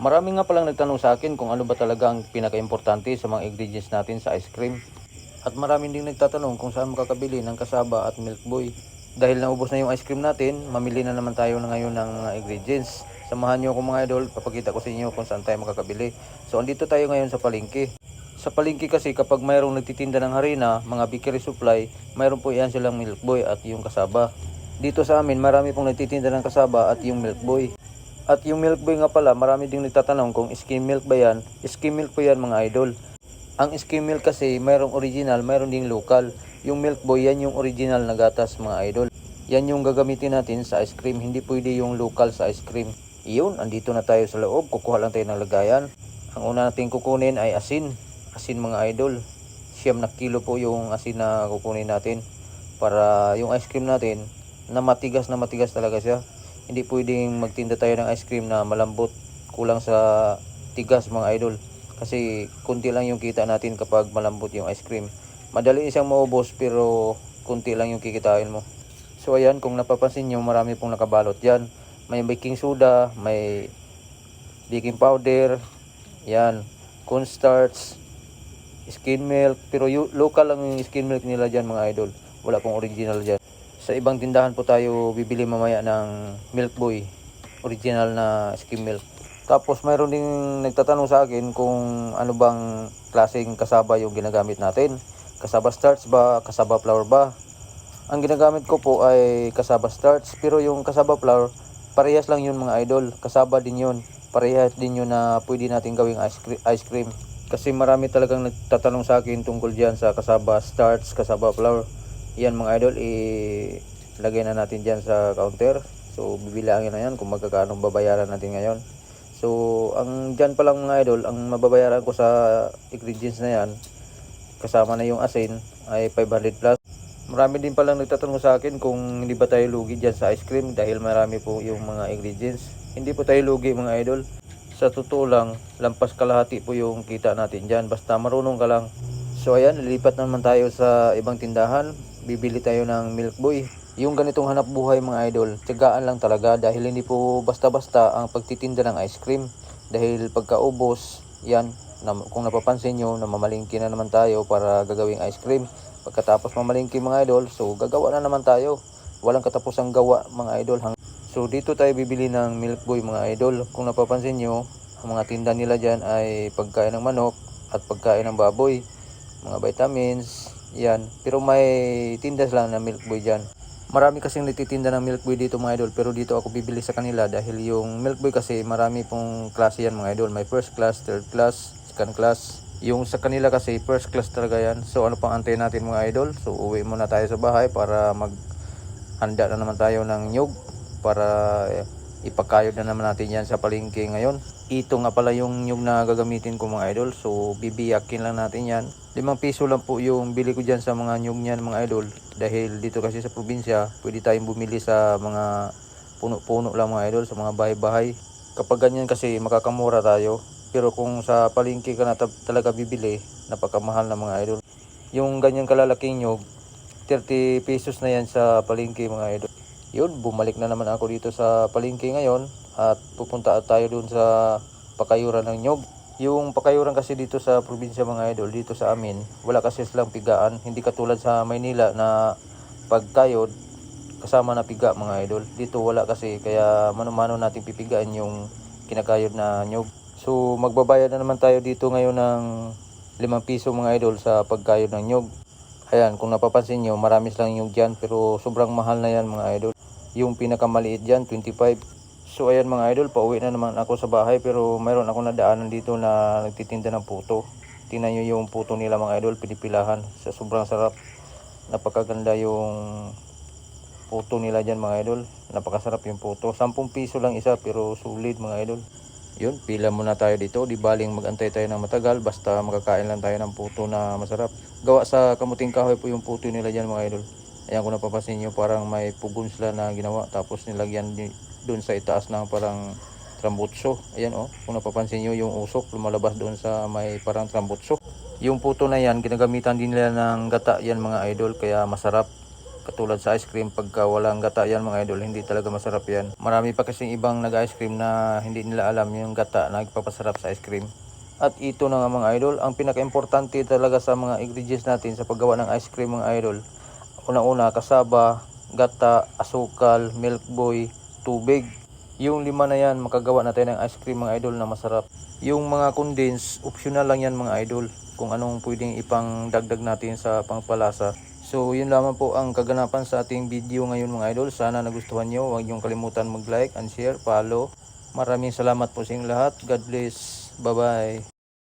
Marami nga palang nagtanong sa akin kung ano ba talaga ang pinaka-importante sa mga ingredients natin sa ice cream. At marami ding nagtatanong kung saan makakabili ng kasaba at milk boy. Dahil naubos na yung ice cream natin, mamili na naman tayo na ngayon ng mga ingredients. Samahan nyo ako mga idol, papakita ko sa inyo kung saan tayo makakabili. So andito tayo ngayon sa palengke. Sa palengke kasi kapag mayroong nagtitinda ng harina, mga bakery supply, mayroon po yan silang milk boy at yung kasaba. Dito sa amin, marami pong nagtitinda ng kasaba at yung milk boy. At yung milk boy nga pala, marami ding nagtatanong kung skim milk ba yan. Skim milk po yan mga idol. Ang skim milk kasi mayroong original, mayroon ding local. Yung milk boy, yan yung original na gatas mga idol. Yan yung gagamitin natin sa ice cream, hindi pwede yung local sa ice cream. Iyon, andito na tayo sa loob, kukuha lang tayo ng lagayan. Ang una natin kukunin ay asin. Asin mga idol. Siyam na kilo po yung asin na kukunin natin. Para yung ice cream natin, na matigas na matigas talaga siya. Hindi pwedeng magtinda tayo ng ice cream na malambot. Kulang sa tigas mga idol. Kasi kunti lang yung kita natin kapag malambot yung ice cream. Madali siyang maubos pero kunti lang yung kikitain mo. So ayan, kung napapansin nyo, marami pong nakabalot dyan. May baking soda, may baking powder, yan, cornstarch, skin milk. Pero local lang yung skin milk nila dyan mga idol. Wala pong original dyan. Sa ibang tindahan po tayo bibili mamaya ng Milk Boy. Original na skim milk. Tapos mayroon ding nagtatanong sa akin kung ano bang klaseng kasaba yung ginagamit natin. Kasaba starch ba? Kasaba flour ba? Ang ginagamit ko po ay kasaba starch. Pero yung kasaba flour, parehas lang yun mga idol. Kasaba din yun. Parehas din yun na pwede natin gawing ice cre- ice cream. Kasi marami talagang nagtatanong sa akin tungkol dyan sa kasaba starch, kasaba flour. Yan mga idol, ilagay na natin dyan sa counter. So, bibilangin na yan kung magkakano babayaran natin ngayon. So, ang dyan pa lang mga idol, ang mababayaran ko sa ingredients na yan, kasama na yung asin, ay 500 plus. Marami din palang nagtatanong sa akin kung hindi ba tayo lugi dyan sa ice cream dahil marami po yung mga ingredients. Hindi po tayo lugi mga idol. Sa totoo lang, lampas kalahati po yung kita natin dyan. Basta marunong ka lang. So ayan, lilipat naman tayo sa ibang tindahan. Bibili tayo ng Milk Boy. Yung ganitong hanap buhay mga idol, tiyagaan lang talaga dahil hindi po basta-basta ang pagtitinda ng ice cream. Dahil pagkaubos, yan, kung napapansin nyo, na mamalingki na naman tayo para gagawing ice cream. Pagkatapos mamalingki mga idol, so gagawa na naman tayo. Walang katapusang gawa mga idol. So dito tayo bibili ng Milk Boy mga idol. Kung napapansin nyo, ang mga tinda nila dyan ay pagkain ng manok at pagkain ng baboy. Mga vitamins, yan. Pero may tindas lang na Milk Boy dyan. Marami kasing nagtitinda ng Milk Boy dito mga idol. Pero dito ako bibili sa kanila dahil yung Milk Boy kasi marami pong klase yan mga idol. May first class, third class, second class. Yung sa kanila kasi first class talaga yan. So ano pang antay natin mga idol? So uwi muna tayo sa bahay para mag handa na naman tayo ng nyug para eh, ipakayod na naman natin yan sa palengke ngayon. Ito nga pala yung nyug na gagamitin ko mga idol. So bibiyakin lang natin yan. Limang piso lang po yung bili ko dyan sa mga nyug niyan mga idol. Dahil dito kasi sa probinsya, pwede tayong bumili sa mga puno-puno lang mga idol, sa mga bahay-bahay. Kapag ganyan kasi makakamura tayo. Pero kung sa palengke ka na ta- talaga bibili, napakamahal na mga idol. Yung ganyan kalalaking nyug, 30 pesos na yan sa palengke mga idol. Yun, bumalik na naman ako dito sa palengke ngayon at pupunta tayo dun sa pakayuran ng nyog. Yung pakayuran kasi dito sa probinsya mga idol, dito sa amin, wala kasi silang pigaan. Hindi katulad sa Maynila na pagkayod, kasama na piga mga idol. Dito wala kasi, kaya mano-mano natin pipigaan yung kinakayod na nyog. So magbabayad na naman tayo dito ngayon ng 5 piso mga idol sa pagkayod ng nyog. Ayan, kung napapansin nyo, marami lang yung dyan, pero sobrang mahal na yan mga idol. Yung pinakamaliit dyan, 25. So ayan mga idol, pauwi na naman ako sa bahay, pero mayroon ako nadaanan dito na nagtitinda ng puto. Tingnan nyo yung puto nila mga idol, pinipilahan. Sa sobrang sarap. Napakaganda yung puto nila dyan mga idol. Napakasarap yung puto. 10 piso lang isa, pero sulit mga idol. Yun, pila muna tayo dito. Di baling magantay tayo ng matagal. Basta makakain lang tayo ng puto na masarap. Gawa sa kamuting kahoy po yung puto nila dyan mga idol. Ayan kung napapansin nyo, parang may pugon sila na ginawa. Tapos nilagyan dun sa itaas ng parang trambutso. Ayan oh, kung napapansin nyo yung usok lumalabas doon sa may parang trambutso. Yung puto na yan, ginagamitan din nila ng gata yan mga idol. Kaya masarap. Katulad sa ice cream, pagka walang gata yan mga idol, hindi talaga masarap yan. Marami pa kasing ibang nag-ice cream na hindi nila alam yung gata na nagpapasarap sa ice cream. At ito na nga mga idol, ang pinaka-importante talaga sa mga ingredients natin sa paggawa ng ice cream mga idol. Una-una, kasaba, gata, asukal, milk boy, tubig. Yung lima na yan, makagawa natin ng ice cream mga idol na masarap. Yung mga condense, optional lang yan mga idol. Kung anong pwedeng ipang dagdag natin sa pangpalasa. So yun lamang po ang kaganapan sa ating video ngayon mga idol. Sana nagustuhan nyo. Huwag niyong kalimutan mag-like and share, follow. Maraming salamat po sa inyong lahat. God bless. Bye-bye.